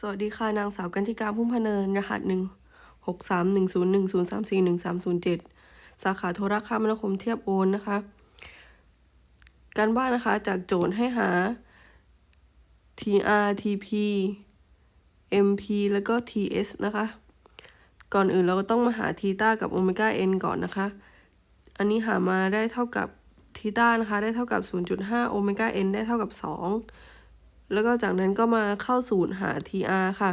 สวัสดีค่ะนางสาวกันธิการพุ่มพเนิน รหัสหนึ่งหกสามหนึ่งศูนย์หนึ่งศูนย์สามสี่หนึ่งสามศูนย์เจ็ดสาขาโทรคมนาคมเทียบโอนนะคะ การบ้านนะคะจากโจทย์ให้หา tr tp mp แล้วก็ ts นะคะ ก่อนอื่นเราก็ต้องมาหาทีต้ากับโอเมก้า n ก่อนนะคะ อันนี้หามาได้เท่ากับทีต้านะคะ ได้เท่ากับ 0.5 โอเมก้า n ได้เท่ากับ 2 แล้วก็จากนั้นก็มาเข้าสูตรหา tr ค่ะ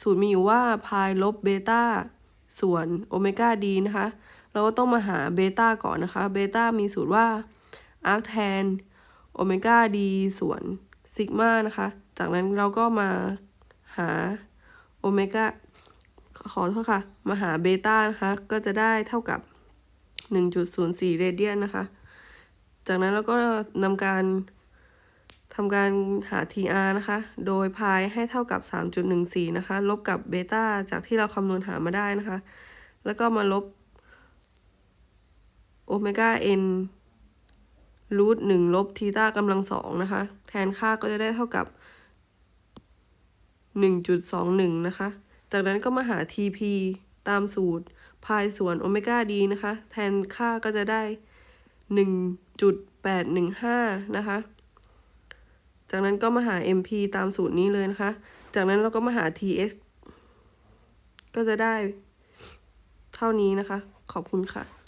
สูตรมีอยู่ว่าพายลบเบต้าส่วนโอเมก้าดีนะคะ เราก็ต้องมาหาเบต้าก่อนนะคะ เบต้ามีสูตรว่า arc tan โอเมก้าดีส่วนซิกมานะคะ จากนั้นเราก็มาหาโอเมก้าขอโทษค่ะ มาหาเบต้านะคะ ก็จะได้เท่ากับ 1.04 เรเดียนนะคะ จากนั้นเราก็นำการ ทำการหา TR นะคะ โดยพายให้เท่ากับ 3.14 นะคะ ลบกับเบต้าจากที่เราคำนวณหามาได้นะคะ แล้วก็มาลบโอเมก้า n รูทหนึ่งลบทีต้ากำลังสองนะคะ แทนค่าก็จะได้เท่ากับ 1.21 นะคะ จากนั้นก็มาหา TP ตามสูตรพายส่วนโอเมก้าดีนะคะ แทนค่าก็จะได้ 1.815 นะคะ จากนั้นก็มาหา MP ตามสูตรนี้เลยนะคะ จากนั้นเราก็มาหา TS ก็จะได้เท่านี้นะคะ ขอบคุณค่ะ